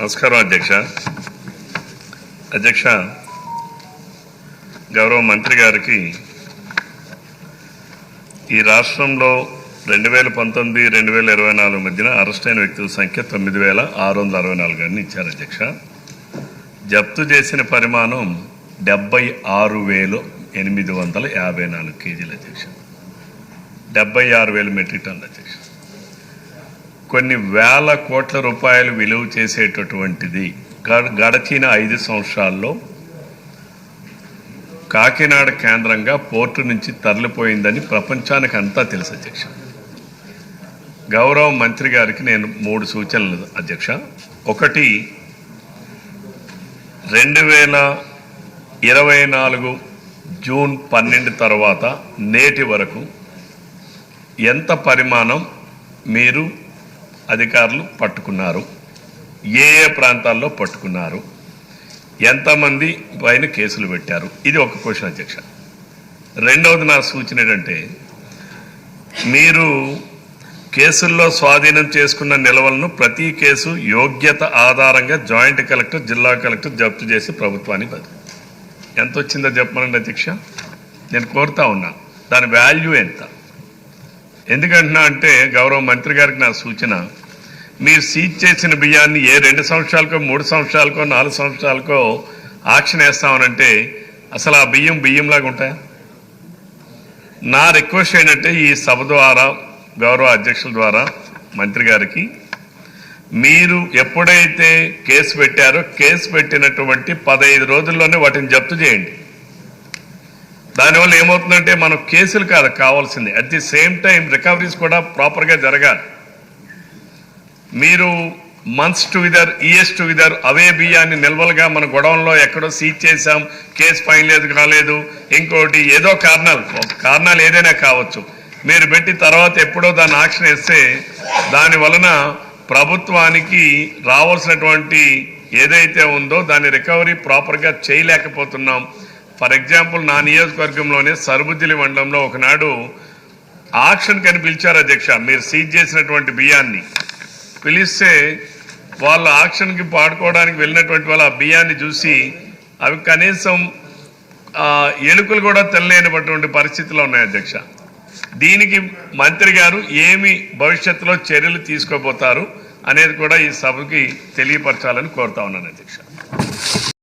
నమస్కారం అధ్యక్ష. అధ్యక్ష గౌరవ మంత్రి గారికి ఈ రాష్ట్రంలో రెండు వేల పంతొమ్మిది రెండు వేల ఇరవై నాలుగు మధ్యన అరెస్ట్ అయిన వ్యక్తుల సంఖ్య తొమ్మిది వేల ఆరు వందల అరవై నాలుగు అని ఇచ్చారు అధ్యక్ష. జప్తు చేసిన పరిమాణం డెబ్బై ఆరు వేలు ఎనిమిది వందల యాభై నాలుగు కేజీలు అధ్యక్ష. డెబ్బై ఆరు వేలు మెట్రిక్ టన్ అధ్యక్ష. కొన్ని వేల కోట్ల రూపాయలు విలువ చేసేటటువంటిది. గడ- గడచిన ఐదు సంవత్సరాల్లో కాకినాడ కేంద్రంగా పోర్టు నుంచి తరలిపోయిందని ప్రపంచానికి అంతా తెలుసు అధ్యక్ష. గౌరవ మంత్రి గారికి నేను మూడు సూచనలు అధ్యక్ష. ఒకటి రెండు వేల ఇరవై నాలుగు జూన్ పన్నెండు తర్వాత నేటి వరకు ఎంత పరిమాణం మీరు అధికారులు పట్టుకున్నారు. ఏ ఏ ప్రాంతాల్లో పట్టుకున్నారు. ఎంతమంది పైన కేసులు పెట్టారు. ఇది ఒక క్వశ్చన్ అధ్యక్ష. రెండవది నా సూచన ఏంటంటే మీరు కేసుల్లో స్వాధీనం చేసుకున్న నిల్వలను ప్రతి కేసు యోగ్యత ఆధారంగా జాయింట్ కలెక్టర్ జిల్లా కలెక్టర్ జప్తు చేసి ప్రభుత్వానికి బదిలీ ఎంత వచ్చిందో చెప్పమనండి అధ్యక్ష. నేను కోరుతా ఉన్నాను దాని వాల్యూ ఎంత? ఎందుకంటున్నా అంటే గౌరవ మంత్రి గారికి నా సూచన మీరు సీజ్ చేసిన బియ్యాన్ని ఏ రెండు సంవత్సరాలకో మూడు సంవత్సరాలకో నాలుగు సంవత్సరాలకో ఆక్షన్ వేస్తామనంటే అసలు ఆ బియ్యం బియ్యంలాగా ఉంటాయా? నా రిక్వెస్ట్ ఏంటంటే ఈ సభ ద్వారా గౌరవ అధ్యక్షుల ద్వారా మంత్రి గారికి మీరు ఎప్పుడైతే కేసు పెట్టారో కేసు పెట్టినటువంటి పదహైదు రోజుల్లోనే వాటిని జప్తు చేయండి. దానివల్ల ఏమవుతుందంటే మనం కేసులు కాదు కావాల్సింది. At the same time recoveries కూడా ప్రాపర్గా జరగాలి. మీరు మంత్స్ టుగెదర్ ఇయర్స్ టుగెదర్ అవే బియ్యాన్ని నిల్వలుగా మన గొడవల్లో ఎక్కడో సీజ్ చేశాం కేసు ఫైన్ లేదు కాలేదు. ఇంకోటి ఏదో కారణాలు కారణాలు ఏదైనా కావచ్చు. మీరు పెట్టి తర్వాత ఎప్పుడో దాన్ని ఆక్షన్ వేస్తే దాని వలన ప్రభుత్వానికి రావాల్సినటువంటి ఏదైతే ఉందో దాని రికవరీ ప్రాపర్గా చేయలేకపోతున్నాం. ఫర్ ఎగ్జాంపుల్ నా నియోజకవర్గంలోనే సరుబుజ్జిలి మండలంలో ఒకనాడు ఆక్షన్ కని పిలిచారు అధ్యక్ష మీరు సీజ్ చేసినటువంటి బియ్యాన్ని. పిలిస్తే వాళ్ళు ఆక్షన్కి పాడుకోవడానికి వెళ్ళినటువంటి వాళ్ళు ఆ బియ్యాన్ని చూసి అవి కనీసం ఎలుకలు కూడా తెల్లలేనటువంటి పరిస్థితులు ఉన్నాయి అధ్యక్ష. దీనికి మంత్రి గారు ఏమి భవిష్యత్తులో చర్యలు తీసుకోబోతారు అనేది కూడా ఈ సభకి తెలియపరచాలని కోరుతా ఉన్నాను అధ్యక్ష.